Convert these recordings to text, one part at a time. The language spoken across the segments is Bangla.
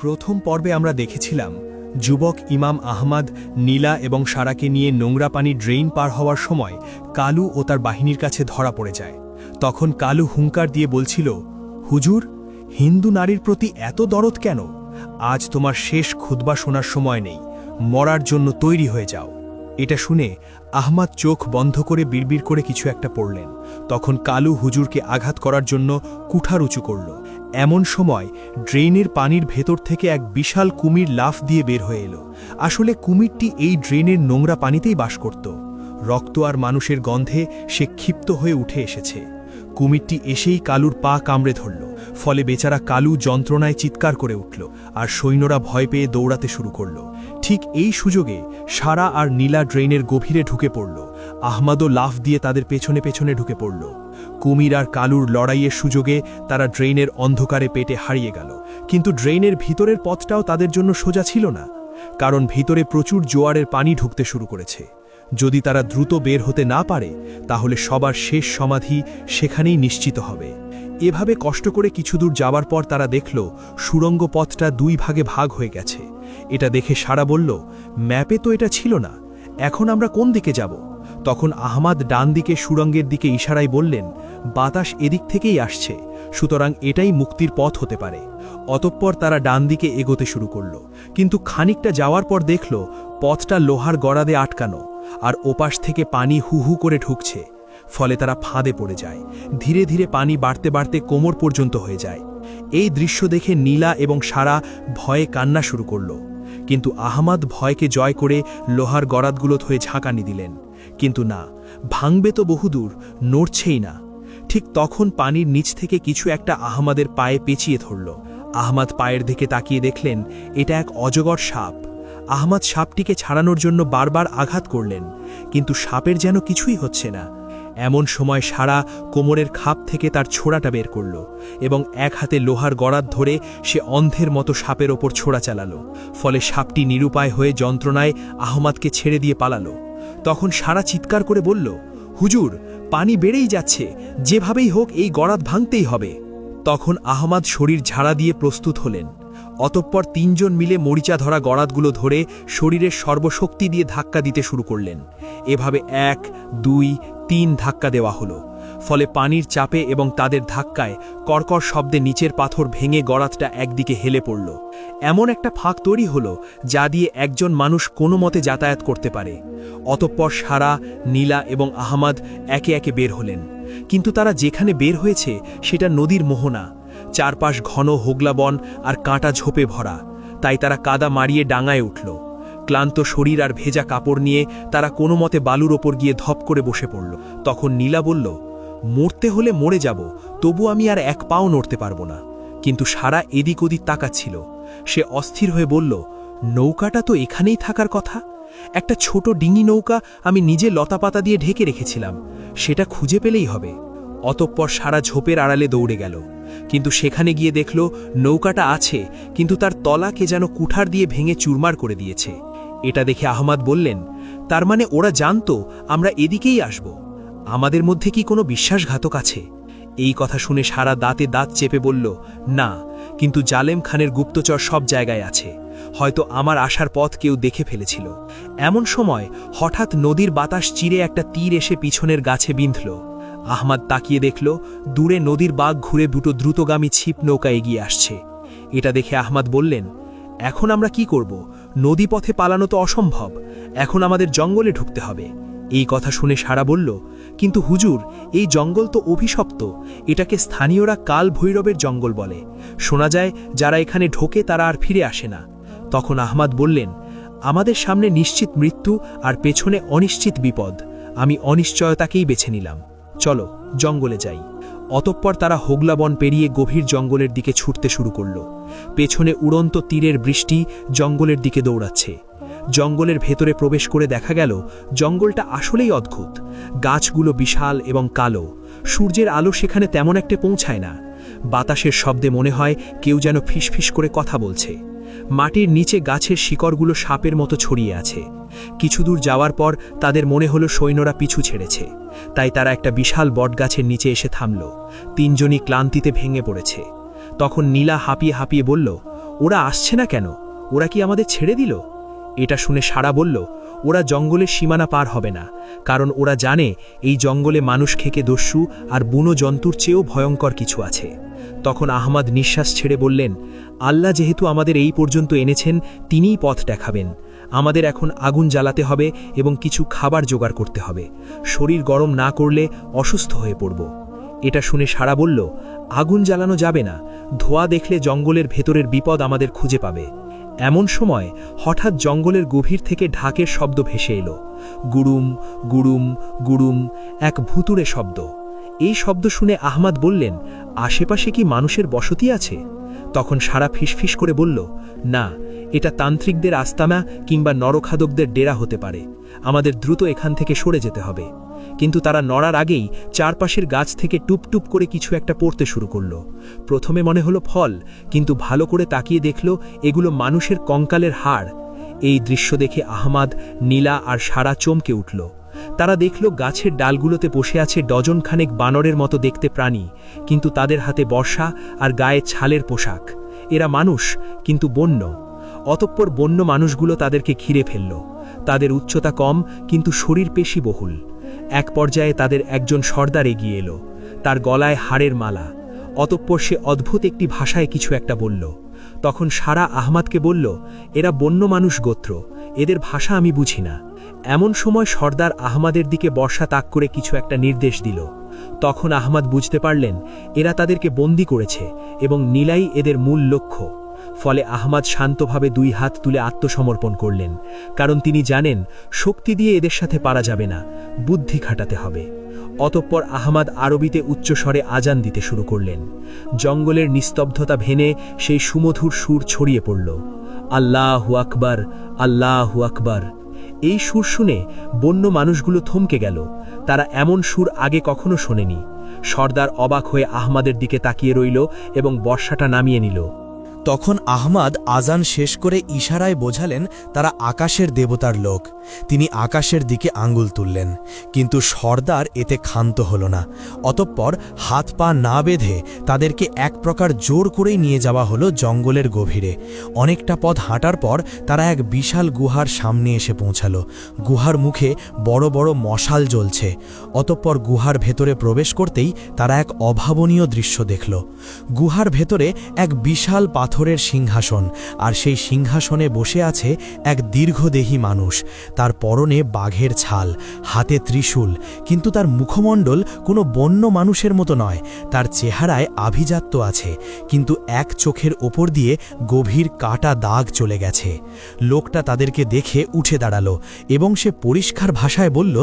প্রথম পর্বে আমরা দেখেছিলাম, যুবক ইমাম আহমদ, নীলা এবং সারাকে নিয়ে নোংরা পানি ড্রেইন পার হওয়ার সময় কালু ও তার বাহিনীর কাছে ধরা পড়ে যায়। তখন কালু হুঙ্কার দিয়ে বলছিল, হুজুর, হিন্দু নারীর প্রতি এত দরদ কেন? আজ তোমার শেষ খুতবা শোনার সময় নেই। মরার জন্য তৈরি হয়ে যাও। এটা শুনে আহমাদ চোখ বন্ধ করে বিড়বিড় করে কিছু একটা পড়লেন। তখন কালু হুজুরকে আঘাত করার জন্য কুঠার উঁচু করল এমন সময় ড্রেনের পানির ভেতর থেকে এক বিশাল কুমির লাফ দিয়ে বের হয়ে এলো। আসলে কুমিরটি এই ড্রেনের নোংরা পানিতেই বাস করত। রক্ত আর মানুষের গন্ধে সে ক্ষিপ্ত হয়ে উঠে এসেছে। কুমিরটি এসেই কালুর পা কামড়ে ধরল, ফলে বেচারা কালু যন্ত্রণায় চিৎকার করে উঠল আর সৈন্যরা ভয় পেয়ে দৌড়াতে শুরু করল। ঠিক এই সুযোগে সারা আর নীলা ড্রেনের গভীরে ঢুকে পড়ল। আহমাদও লাফ দিয়ে তাদের পেছনে পেছনে ঢুকে পড়ল। কুমির আর কালুর লড়াইয়ের সুযোগে তারা ড্রেনের অন্ধকারে পেটে হারিয়ে গেল। কিন্তু ড্রেনের ভিতরের পথটাও তাদের জন্য সোজা ছিল না, কারণ ভিতরে প্রচুর জোয়ারের পানি ঢুকতে শুরু করেছে। যদি তারা দ্রুত বের হতে না পারে, তাহলে সবার শেষ সমাধি সেখানেই নিশ্চিত হবে। এভাবে কষ্ট করে কিছু দূর যাওয়ার পর তারা দেখল, সুড়ঙ্গ পথটা দুই ভাগে ভাগ হয়ে গেছে। এটা দেখে সারা বলল, ম্যাপে তো এটা ছিল না, এখন আমরা কোন দিকে যাব? তখন আহমাদ ডান দিকে সুড়ঙ্গের দিকে ইশারায় বললেন, বাতাস এদিক থেকেই আসছে, সুতরাং এটাই মুক্তির পথ হতে পারে। অতঃপর তারা ডান দিকে এগোতে শুরু করল। কিন্তু খানিকটা যাওয়ার পর দেখল, পথটা লোহার গড়াদে আটকানো, আর ওপাশ থেকে পানি হু হু করে ঢুকছে। ফলে তারা ফাঁদে পড়ে যায়। ধীরে ধীরে পানি বাড়তে বাড়তে কোমর পর্যন্ত হয়ে যায়। এই দৃশ্য দেখে নীলা এবং সারা ভয়ে কান্না শুরু করল। কিন্তু আহমাদ ভয়কে জয় করে লোহার গড়াতগুলো হয়ে ঝাঁকানি দিলেন। কিন্তু না, ভাঙবে তো বহুদূর, নড়ছেই না। ঠিক তখন পানির নিচ থেকে কিছু একটা আহমাদের পায়ে পেঁচিয়ে ধরল। আহমাদ পায়ের দিকে তাকিয়ে দেখলেন, এটা এক অজগর সাপ। আহমাদ সাপটিকে ছাড়ানোর জন্য বারবার আঘাত করলেন, কিন্তু সাপের যেন কিছুই হচ্ছে না। এমন সময় সারা কোমরের খাপ থেকে তার ছোড়াটা বের করল এবং এক হাতে লোহার গড়াত ধরে সে অন্ধের মতো সাপের ওপর ছোড়া চালালো। ফলে সাপটি নিরুপায় হয়ে যন্ত্রণায় আহমাদকে ছেড়ে দিয়ে পালালো। তখন সারা চিৎকার করে বলল, হুজুর, পানি বেড়েই যাচ্ছে, যেভাবেই হোক এই গড়াত ভাঙতেই হবে। তখন আহমাদ শরীর ঝাড়া দিয়ে প্রস্তুত হলেন। অতঃপর তিনজন মিলে মরিচা ধরা গড়াতগুলো ধরে শরীরের সর্বশক্তি দিয়ে ধাক্কা দিতে শুরু করলেন। এভাবে এক, দুই, তিন ধাক্কা দেওয়া হলো। ফলে পানির চাপে এবং তাদের ধাক্কায় কর্কর শব্দে নিচের পাথর ভেঙে গড়াতটা একদিকে হেলে পড়ল। এমন একটা ফাঁক তৈরি হলো যা দিয়ে একজন মানুষ কোনো মতে যাতায়াত করতে পারে। অতঃপর সারা, নীলা এবং আহমাদ একে একে বের হলেন। কিন্তু তারা যেখানে বের হয়েছে সেটা নদীর মোহনা। চারপাশ ঘন হোগলাবন আর কাঁটা ঝোপে ভরা। তাই তারা কাদা মারিয়ে ডাঙায় উঠল। ক্লান্ত শরীর আর ভেজা কাপড় নিয়ে তারা কোনো মতে বালুর ওপর গিয়ে ধপ করে বসে পড়ল। তখন নীলা বলল মরতে হলে মরে যাব, তবু আমি আর এক পাও নড়তে পারব না। কিন্তু সারা এদিক ওদিক তাকাচ্ছিল। সে অস্থির হয়ে বলল, নৌকাটা তো এখানেই থাকার কথা। একটা ছোট ডিঙি নৌকা আমি নিজে লতাপাতা দিয়ে ঢেকে রেখেছিলাম। সেটা খুঁজে পেলেই হবে। অতঃপর সারা ঝোপের আড়ালে দৌড়ে গেল। কিন্তু সেখানে গিয়ে দেখল, নৌকাটা আছে, কিন্তু তার তলাকে যেন কুঠার দিয়ে ভেঙে চুরমার করে দিয়েছে। এটা দেখে আহমাদ বললেন, তার মানে ওরা জানতো, আমরা এদিকেই আসব। আমাদের মধ্যে কি কোনো বিশ্বাসঘাতক আছে? এই কথা শুনে সারা দাঁতে দাঁত চেপে বলল, না, কিন্তু জালেম খানের গুপ্তচর সব জায়গায় আছে। হয়তো আমার আসার পথ কেউ দেখে ফেলেছিল। এমন সময় হঠাৎ নদীর বাতাস চিরে একটা তীর এসে পিছনের গাছে বিঁধল। আহমাদ তাকিয়ে দেখল, দূরে নদীর বাঘ ঘুরে দুটো দ্রুতগামী ছিপ নৌকা এগিয়ে আসছে। এটা দেখে আহমাদ বললেন, এখন আমরা কি করব? নদী পথে পালানো তো অসম্ভব। এখন আমাদের জঙ্গলে ঢুকতে হবে। এই কথা শুনে সারা বলল কিন্তু হুজুর, এই জঙ্গল তো অভিশপ্ত, এটাকে স্থানীয়রা কাল ভৈরবের জঙ্গল বলে। শোনা যায়, যারা এখানে ঢোকে তারা আর ফিরে আসে না। তখন আহমাদ বললেন, আমাদের সামনে নিশ্চিত মৃত্যু আর পেছনে অনিশ্চিত বিপদ। আমি অনিশ্চয়তাকেই বেছে নিলাম। চলো, জঙ্গলে যাই। অতঃপর তারা হোগলাবন পেরিয়ে গভীর জঙ্গলের দিকে ছুটতে শুরু করল। পেছনে উড়ন্ত তীরের বৃষ্টি জঙ্গলের দিকে দৌড়াচ্ছে। জঙ্গলের ভেতরে প্রবেশ করে দেখা গেল, জঙ্গলটা আসলেই অদ্ভুত। গাছগুলো বিশাল এবং কালো। সূর্যের আলো সেখানে তেমন একটা পৌঁছায় না। বাতাসের শব্দে মনে হয় কেউ যেন ফিসফিস করে কথা বলছে। মাটির নিচে গাছের শিকড়গুলো সাপের মতো ছড়িয়ে আছে। কিছু দূর যাওয়ার পর তাদের মনে হলো সৈন্যরা পিছু ছেড়েছে। তাই তারা একটা বিশাল বটগাছের নিচে এসে থামল। তিনজনই ক্লান্তিতে ভেঙে পড়েছে। তখন নীলা হাঁপিয়ে হাঁপিয়ে বলল, ওরা আসছে না কেন? ওরা কি আমাদের ছেড়ে দিল? এটা শুনে সারা বলল, ওরা জঙ্গলের সীমানা পার হবে না, কারণ ওরা জানে এই জঙ্গলে মানুষ খেকে দস্যু আর বুনো জন্তুর চেয়েও ভয়ঙ্কর কিছু আছে। তখন আহমাদ নিঃশ্বাস ছেড়ে বললেন, আল্লাহ যেহেতু আমাদের এই পর্যন্ত এনেছেন, তিনিই পথ দেখাবেন। আমাদের এখন আগুন জ্বালাতে হবে এবং কিছু খাবার জোগাড় করতে হবে। শরীর গরম না করলে অসুস্থ হয়ে পড়ব। এটা শুনে সারা বলল, আগুন জ্বালানো যাবে না। ধোয়া দেখলে জঙ্গলের ভেতরের বিপদ আমাদের খুঁজে পাবে। এমন সময় হঠাৎ জঙ্গলের গভীর থেকে ঢাকের শব্দ ভেসে এলো। গুড়ুম গুড়ুম গুড়ুম, এক ভুতুরে শব্দ। এই শব্দ শুনে আহমাদ বললেন, আশেপাশে কি মানুষের বসতি আছে? তখন সারা ফিসফিস করে বলল, না, এটা তান্ত্রিকদের আস্তানা কিংবা নরখাদকদের ডেরা হতে পারে। আমাদের দ্রুত এখান থেকে সরে যেতে হবে। কিন্তু তারা নড়ার আগেই চারপাশের গাছ থেকে টুপটুপ করে কিছু একটা পড়তে শুরু করল। প্রথমে মনে হলো ফল, কিন্তু ভালো করে তাকিয়ে দেখল এগুলো মানুষের কঙ্কালের হাড়। এই দৃশ্য দেখে আহমাদ, নীলা আর সারা চমকে উঠল। তারা দেখল গাছের ডালগুলোতে বসে আছে ডজনখানেক বানরের মতো দেখতে প্রাণী, কিন্তু তাদের হাতে বর্ষা আর গায়ে ছালের পোশাক। এরা মানুষ, কিন্তু বন্য। অতঃপর বন্য মানুষগুলো তাদেরকে ঘিরে ফেলল। তাদের উচ্চতা কম, কিন্তু শরীর পেশি বহুল। এক পর্যায়ে তাদের একজন সর্দার এগিয়ে এলো। তার গলায় হাড়ের মালা। অতঃপর সে অদ্ভুত একটি ভাষায় কিছু একটা বলল। তখন সারা আহমাদকে বলল, এরা বন্য মানুষ গোত্র, এদের ভাষা আমি বুঝি না। এমন সময় সর্দার আহমাদের দিকে বর্ষা তাক করে কিছু একটা নির্দেশ দিল। তখন আহমাদ বুঝতে পারলেন, এরা তাদেরকে বন্দি করেছে এবং নীলাই এদের মূল লক্ষ্য। ফলে আহমাদ শান্তভাবে দুই হাত তুলে আত্মসমর্পণ করলেন, কারণ তিনি জানেন শক্তি দিয়ে এদের সাথে পারা যাবে না, বুদ্ধি খাটাতে হবে। অতঃপর আহমাদ আরবিতে উচ্চস্বরে আজান দিতে শুরু করলেন। জঙ্গলের নিস্তব্ধতা ভেনে সেই সুমধুর সুর ছড়িয়ে পড়ল। আল্লাহু আকবার আল্লাহু আকবার। এই সুর শুনে বন্য মানুষগুলো থমকে গেল। তারা এমন সুর আগে কখনো শোনেনি। সর্দার অবাক হয়ে আহমাদের দিকে তাকিয়ে রইল এবং বর্ষাটা নামিয়ে নিল। তখন আহমাদ আজান শেষ করে ইশারায় বোঝালেন তারা আকাশের দেবতার লোক। তিনি আকাশের দিকে আঙ্গুল তুললেন। কিন্তু সর্দার এতে ক্ষান্ত হল না। অতঃপর হাত পা না বেঁধে তাদেরকে এক প্রকার জোর করেই নিয়ে যাওয়া হলো জঙ্গলের গভীরে। অনেকটা পথ হাঁটার পর তারা এক বিশাল গুহার সামনে এসে পৌঁছাল। গুহার মুখে বড় বড় মশাল জ্বলছে। অতঃপর গুহার ভেতরে প্রবেশ করতেই তারা এক অভাবনীয় দৃশ্য দেখল। গুহার ভেতরে এক বিশাল পাথরের সিংহাসন, আর সেই সিংহাসনে বসে আছে এক দীর্ঘদেহী মানুষ। তার পরনে বাঘের ছাল, হাতে ত্রিশূল, কিন্তু তার মুখমণ্ডল কোনো বন্য মানুষের মতো নয়, তার চেহারায় আভিজাত্য আছে, কিন্তু এক চোখের ওপর দিয়ে গভীর কাটা দাগ চলে গেছে। লোকটা তাদেরকে দেখে উঠে দাঁড়াল এবং সে পরিষ্কার ভাষায় বলল,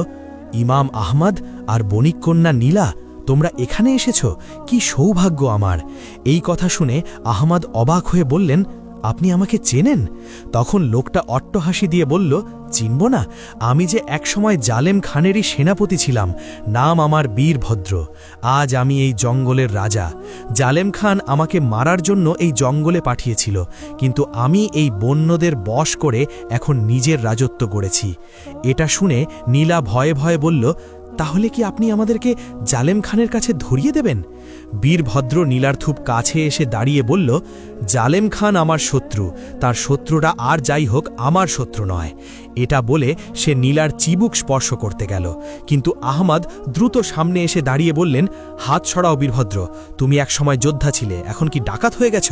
ইমাম আহমদ আর বণিককন্যা নীলা তোমরা এখানে এসেছ? কি সৌভাগ্য আমার। এই কথা শুনে আহমদ অবাক হয়ে বললেন, আপনি আমাকে চেনেন? তখন লোকটা অট্টহাসি দিয়ে বলল, চিনব না, আমি যে একসময় জালেম খানেরই সেনাপতি ছিলাম, নাম আমার বীরভদ্র। আজ আমি এই জঙ্গলের রাজা। জালেম খান আমাকে মারার জন্য এই জঙ্গলে পাঠিয়েছিল, কিন্তু আমি এই বন্যদের বশ করে এখন নিজের রাজত্ব করেছি। এটা শুনে নীলা ভয়ে ভয়ে বলল তাহলে কি আপনি আমাদেরকে জালেম খানের কাছে ধরিয়ে দেবেন? বীরভদ্র নীলার্থুপ কাছে এসে দাঁড়িয়ে বলল, জালেম খান আমার শত্রু, তার শত্রুরা আর যাই হোক আমার শত্রু নয়। এটা বলে সে নীলার চিবুক স্পর্শ করতে গেল। কিন্তু আহমদ দ্রুত সামনে এসে দাঁড়িয়ে বললেন, হাত ছড়াও বীরভদ্র, তুমি একসময় যোদ্ধা ছিলে, এখন কি ডাকাত হয়ে গেছ?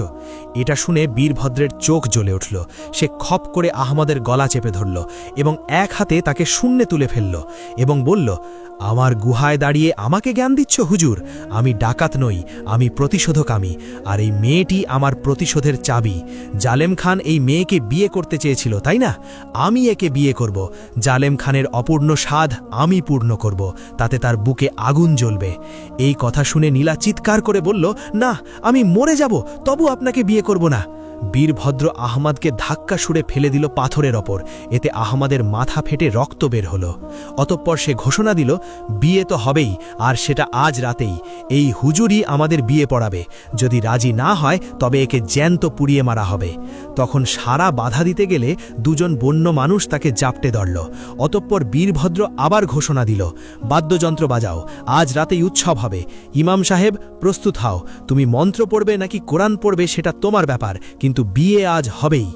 এটা শুনে বীরভদ্রের চোখ জ্বলে উঠল। সে খপ করে আহমদের গলা চেপে ধরল এবং এক হাতে তাকে শূন্যে তুলে ফেলল এবং বলল, আমার গুহায় দাঁড়িয়ে আমাকে জ্ঞান দিচ্ছ হুজুর? আমি ডাকাত নই, আমি প্রতিশোধক আমি আর এই মেয়েটি আমার প্রতিশোধের চাবি। জালেম খান এই মেয়েকে বিয়ে করতে চেয়েছিল, তাই না? আমি একে বিয়ে করব। জালেম খানের অপূর্ণ স্বাদ আমি পূর্ণ করব। তাতে তার বুকে আগুন জ্বলবে। এই কথা শুনে নীলা চিৎকার করে বলল, না, আমি মরে যাব, তবু আপনাকে বিয়ে করব না। বীরভদ্র আহমাদকে ধাক্কা সুরে ফেলে দিল পাথরের ওপর। এতে আহমাদের মাথা ফেটে রক্ত বের হলো। অতঃপর সে ঘোষণা দিল, বিয়ে তো হবেই, আর সেটা আজ রাতেই। এই হুজুরই আমাদের বিয়ে পড়াবে। যদি রাজি না হয়, তবে একে জ্যান্ত পুড়িয়ে মারা হবে। তখন সারা বাধা দিতে গেলে দুজন বন্য মানুষ তাকে জাপটে ধরল। অতঃপর বীরভদ্র আবার ঘোষণা দিল, বাদ্যযন্ত্র বাজাও, আজ রাতেই উৎসব হবে। ইমাম সাহেব, প্রস্তুত হও। তুমি মন্ত্র পড়বে নাকি কোরআন পড়বে সেটা তোমার ব্যাপার, কিন্তু কিন্তু বিয়ে আজ হবেই।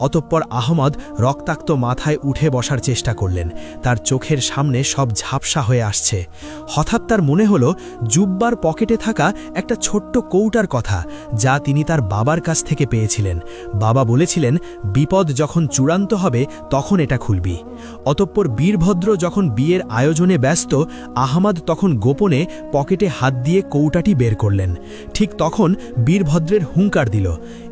অতঃপর আহমদ রক্তাক্ত মাথায় উঠে বসার চেষ্টা করলেন। তার চোখের সামনে সব ঝাপসা হয়ে আসছে। হঠাৎ তার মনে হলো, জুব্বার পকেটে থাকা একটা ছোট্ট কৌটার কথা যা তিনি তার বাবার কাছ থেকে পেয়েছিলেন। বাবা বলেছিলেন, বিপদ যখন চূড়ান্ত হবে, তখন এটা খুলবি। অতঃপর বীরভদ্র যখন বিয়ের আয়োজনে ব্যস্ত, আহমদ তখন গোপনে পকেটে হাত দিয়ে কৌটাটি বের করলেন। ঠিক তখন বীরভদ্রের হুঙ্কার দিল,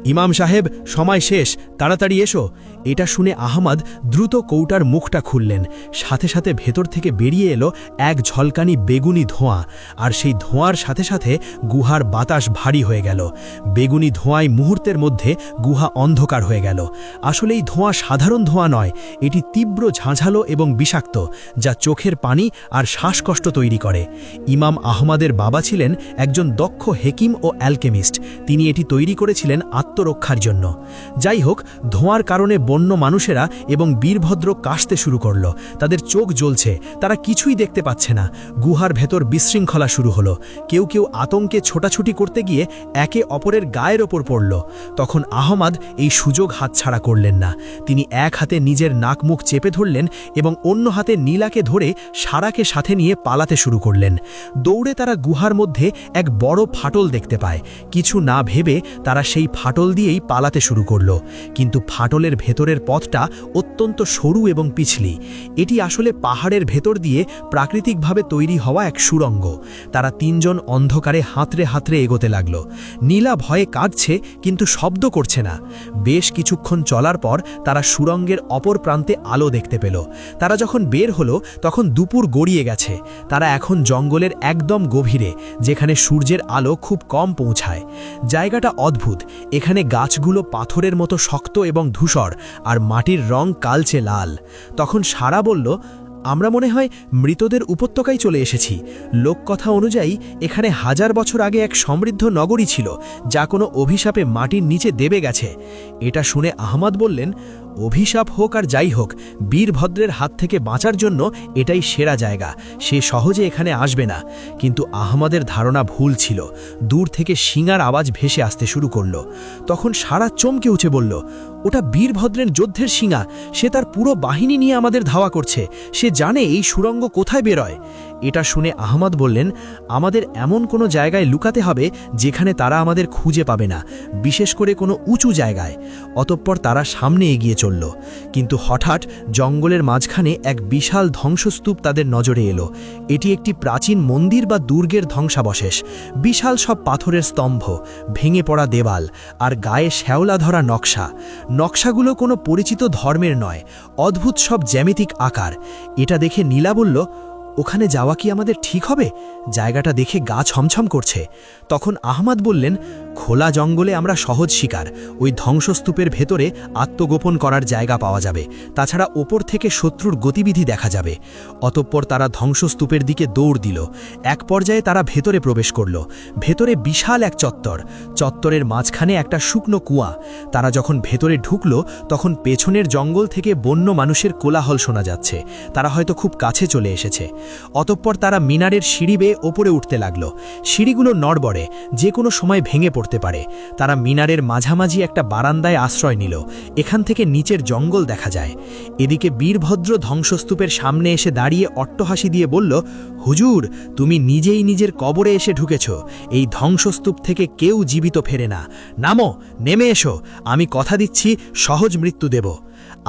ইমাম সাহেব, সময় শেষ, তাড়াতাড়ি এসো। এটা শুনে আহমদ দ্রুত কৌটার মুখটা খুললেন। সাথে সাথে ভেতর থেকে বেরিয়ে এলো এক ঝলকানি বেগুনি ধোঁয়া। আর সেই ধোঁয়ার সাথে সাথে গুহার বাতাস ভারী হয়ে গেল। বেগুনি ধোঁয়ায় মুহূর্তের মধ্যে গুহা অন্ধকার হয়ে গেল। আসলে এই ধোঁয়া সাধারণ ধোঁয়া নয়, এটি তীব্র ঝাঁঝালো এবং বিষাক্ত, যা চোখের পানি আর শ্বাসকষ্ট তৈরি করে। ইমাম আহমদের বাবা ছিলেন একজন দক্ষ হেকিম ও অ্যালকেমিস্ট। তিনি এটি তৈরি করেছিলেন আত্মরক্ষার জন্য। যাই হোক ধোঁয়ার কারণে বন্য মানুষেরা এবং বীরভদ্র কাশতে শুরু করল। তাদের চোখ জ্বলছে, তারা কিছুই দেখতে পাচ্ছে না। গুহার ভেতর বিশৃঙ্খলা শুরু হলো। কেউ কেউ আতঙ্কে ছোটাছুটি করতে গিয়ে একে অপরের গায়ের ওপর পড়ল। তখন আহমাদ এই সুযোগ হাতছাড়া করলেন না। তিনি এক হাতে নিজের নাক মুখ চেপে ধরলেন এবং অন্য হাতে নীলাকে ধরে সারাকে সাথে নিয়ে পালাতে শুরু করলেন। দৌড়ে তারা গুহার মধ্যে এক বড় ফাটল দেখতে পায়। কিছু না ভেবে তারা সেই ফাটল দিয়েই পালাতে শুরু করল। কিন্তু ফাটলের ভেতরের পথটা অত্যন্ত সরু এবং পিছলি। এটি আসলে পাহাড়ের ভেতর দিয়ে প্রাকৃতিকভাবে তৈরি হওয়া এক সুরঙ্গ। তারা তিনজন অন্ধকারে হাতড়ে হাতড়ে এগোতে লাগল। নীলা ভয়ে কাঁদছে, কিন্তু শব্দ করছে না। বেশ কিছুক্ষণ চলার পর তারা সুরঙ্গের অপর প্রান্তে আলো দেখতে পেল। তারা যখন বের হলো, তখন দুপুর গড়িয়ে গেছে। তারা এখন জঙ্গলের একদম গভীরে, যেখানে সূর্যের আলো খুব কম পৌঁছায়। জায়গাটা অদ্ভুত। এখানে গাছগুলো পাথরের মতো শক্ত এবং ধূসর, আর মাটির রং কালচে লাল। তখন সারা বলল, আমরা মনে হয় মৃতদের উপত্যকায় চলে এসেছি। লোককথা অনুযায়ী, এখানে হাজার বছর আগে এক সমৃদ্ধ নগরী ছিল, যা কোনো অভিশাপে মাটির নিচে দেবে গেছে। এটা শুনে আহমদ বললেন, অভিশাপ হোক আর যাই হোক, বীরভদ্রের হাত থেকে বাঁচার জন্য এটাই সেরা জায়গা। সে সহজে এখানে আসবে না। কিন্তু আহমদের ধারণা ভুল ছিল। দূর থেকে শিঙার আওয়াজ ভেসে আসতে শুরু করল। তখন সারা চমকে উঠে বলল ওটা বীরভদ্রের যুদ্ধের শিঙা। সে তার পুরো বাহিনী নিয়ে আমাদের ধাওয়া করছে। সে জানে এই সুরঙ্গ কোথায় বেরোয়। এটা শুনে আহমদ বললেন, আমাদের এমন কোনো জায়গায় লুকাতে হবে যেখানে তারা আমাদের খুঁজে পাবে না, বিশেষ করে কোনো উঁচু জায়গায়। অতঃপর তারা সামনে এগিয়ে চলল। কিন্তু হঠাৎ জঙ্গলের মাঝখানে এক বিশাল ধ্বংসস্তূপ তাদের নজরে এলো। এটি একটি প্রাচীন মন্দির বা দুর্গের ধ্বংসাবশেষ। বিশাল সব পাথরের স্তম্ভ, ভেঙে পড়া দেওয়াল আর গায়ে শ্যাওলা ধরা নকশা। নকশাগুলো কোনো পরিচিত ধর্মের নয় অদ্ভুত সব জ্যামিতিক আকার। এটা দেখে নীলা বলল ওখানে যাওয়া কি আমাদের ঠিক হবে? জায়গাটা দেখে গা ছমছম করছে। তখন আহমাদ বললেন, খোলা জঙ্গলে আমরা সহজ শিকার। ওই ধ্বংসস্তূপের ভেতরে আত্মগোপন করার জায়গা পাওয়া যাবে। তাছাড়া ওপর থেকে শত্রুর গতিবিধি দেখা যাবে। অতঃপর তারা ধ্বংসস্তূপের দিকে দৌড় দিল। এক পর্যায়ে তারা ভেতরে প্রবেশ করল। ভেতরে বিশাল এক চত্বর। চত্বরের মাঝখানে একটা শুকনো কুয়া। তারা যখন ভেতরে ঢুকল, তখন পেছনের জঙ্গল থেকে বন্য মানুষের কোলাহল শোনা যাচ্ছে। তারা হয়তো খুব কাছে চলে এসেছে। অতঃপর তারা মিনারের সিঁড়ি বেয়ে ওপরে উঠতে লাগল। সিঁড়িগুলো নড়বড়ে, যে কোনো সময় ভেঙে পড়তে পারে। তারা মিনারের মাঝামাঝি একটা বারান্দায় আশ্রয় নিল। এখান থেকে নিচের জঙ্গল দেখা যায়। এদিকে বীরভদ্র ধ্বংসস্তূপের সামনে এসে দাঁড়িয়ে অট্টহাসি দিয়ে বলল, হুজুর, তুমি নিজেই নিজের কবরে এসে ঢুকেছ। এই ধ্বংসস্তূপ থেকে কেউ জীবিত ফেরে না। নামো, নেমে এসো। আমি কথা দিচ্ছি, সহজ মৃত্যু দেব।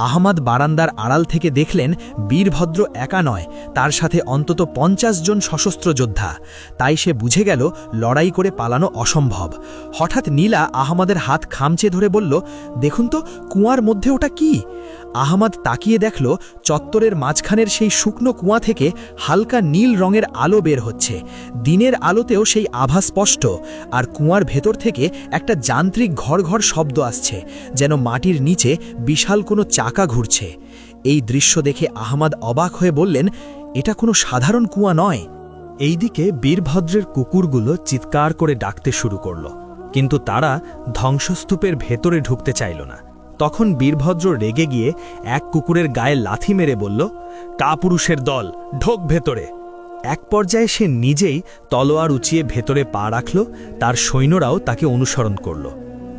আহমদ বারান্দার আড়াল থেকে দেখলেন বীরভদ্র একা নয়, তার সাথে অন্তত পঞ্চাশ জন সশস্ত্র যোদ্ধা। তাই সে বুঝে গেল লড়াই করে পালানো অসম্ভব। হঠাৎ নীলা আহমদের হাত খামচে ধরে বলল, দেখুন তো, কুয়ার মধ্যে ওটা কি? আহমদ তাকিয়ে দেখল চত্বরের মাঝখানের সেই শুকনো কুয়া থেকে হালকা নীল রঙের আলো বের হচ্ছে। দিনের আলোতেও সেই আভা স্পষ্ট, আর কুয়ার ভেতর থেকে একটা যান্ত্রিক ঘর ঘর শব্দ আসছে, যেন মাটির নিচে বিশাল কোনো চাকা ঘুরছে। এই দৃশ্য দেখে আহমদ অবাক হয়ে বললেন, এটা কোনো সাধারণ কুয়া নয়। এইদিকে বীরভদ্রের কুকুরগুলো চিৎকার করে ডাকতে শুরু করল, কিন্তু তারা ধ্বংসস্তূপের ভেতরে ঢুকতে চাইল না। তখন বীরভদ্র রেগে গিয়ে এক কুকুরের গায়ে লাথি মেরে বলল, কাপুরুষের দল, ঢোক ভেতরে! এক পর্যায়ে সে নিজেই তলোয়ার উঁচিয়ে ভেতরে পা রাখল, তার সৈন্যরাও তাকে অনুসরণ করল।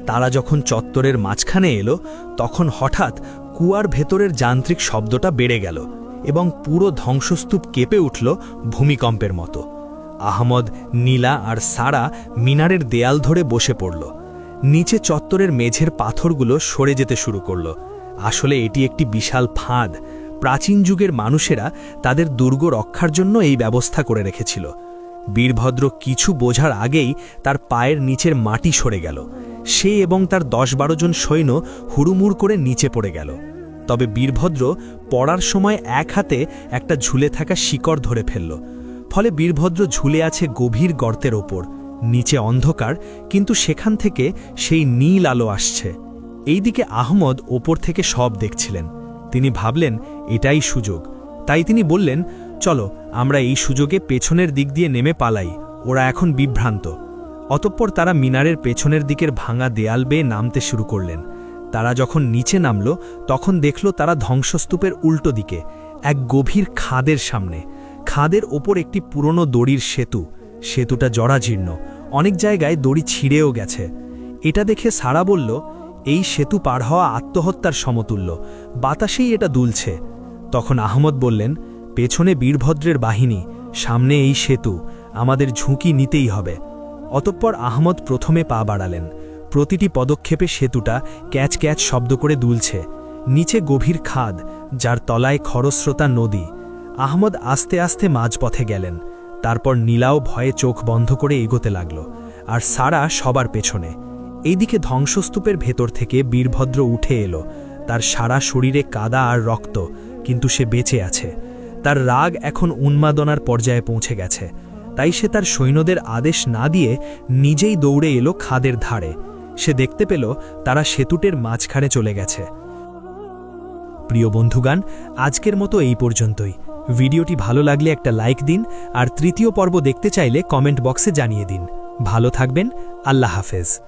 তারা যখন চত্বরের মাঝখানে এলো, তখন হঠাৎ কুয়ার ভেতরের যান্ত্রিক শব্দটা বেড়ে গেল এবং পুরো ধ্বংসস্তূপ কেঁপে উঠল ভূমিকম্পের মতো। আহমদ, নীলা আর সারা মিনারের দেয়াল ধরে বসে পড়ল। নিচে চত্বরের মেঝের পাথরগুলো সরে যেতে শুরু করল। আসলে এটি একটি বিশাল ফাঁদ। প্রাচীন যুগের মানুষেরা তাদের দুর্গ রক্ষার জন্য এই ব্যবস্থা করে রেখেছিল। বীরভদ্র কিছু বোঝার আগেই তার পায়ের নিচের মাটি সরে গেল। সে এবং তার দশ বারো জন সৈন্য হুড়ুমুড় করে নিচে পড়ে গেল। তবে বীরভদ্র পড়ার সময় এক হাতে একটা ঝুলে থাকা শিকড় ধরে ফেলল, ফলে বীরভদ্র ঝুলে আছে গভীর গর্তের ওপর, নিচে অন্ধকার, কিন্তু সেখান থেকে সেই নীল আলো আসছে। এইদিকে আহমদ ওপর থেকে সব দেখছিলেন। তিনি ভাবলেন, এটাই সুযোগ। তাই তিনি বললেন, চলো, আমরা এই সুযোগে পেছনের দিক দিয়ে নেমে পালাই, ওরা এখন বিভ্রান্ত। অতঃপর তারা মিনারের পেছনের দিকের ভাঙা দেয়াল বেয়ে নামতে শুরু করলেন। তারা যখন নিচে নামল, তখন দেখল তারা ধ্বংসস্তূপের উল্টো দিকে, এক গভীর খাদের সামনে। খাদের ওপর একটি পুরনো দড়ির সেতু। সেতুটা জরাজীর্ণ। অনেক জায়গায় দড়ি ছিঁড়েও গেছে। এটা দেখে সারা বলল, এই সেতু পার হওয়া আত্মহত্যার সমতুল্য। বাতাসেই এটা দুলছে। তখন আহমদ বললেন, পেছনে বীরভদ্রের বাহিনী, সামনে এই সেতু। আমাদের ঝুঁকি নিতেই হবে। অতঃপর আহমদ প্রথমে পা বাড়ালেন। প্রতিটি পদক্ষেপে সেতুটা ক্যাচ ক্যাচ শব্দ করে দুলছে। নিচে গভীর খাদ, যার তলায় খরস্রোতা নদী। আহমদ আস্তে আস্তে মাঝপথে গেলেন। তারপর নীলাও ভয়ে চোখ বন্ধ করে এগোতে লাগল। আর সারা সবার পেছনে। এইদিকে ধ্বংসস্তূপের ভেতর থেকে বীরভদ্র উঠে এলো। তার সারা শরীরে কাদা আর রক্ত, কিন্তু সে বেঁচে আছে। তার রাগ এখন উন্মাদনার পর্যায়ে পৌঁছে গেছে। তাই সে তার সৈন্যদের আদেশ না দিয়ে নিজেই দৌড়ে এলো খাদের ধারে। সে দেখতে পেল তারা সেতুটের মাঝখানে চলে গেছে। প্রিয় বন্ধুগান আজকের মতো এই পর্যন্তই। ভিডিওটি ভালো লাগলে একটা লাইক দিন আর তৃতীয় পর্ব দেখতে চাইলে কমেন্ট বক্সে জানিয়ে দিন। ভালো থাকবেন, আল্লাহ হাফেজ।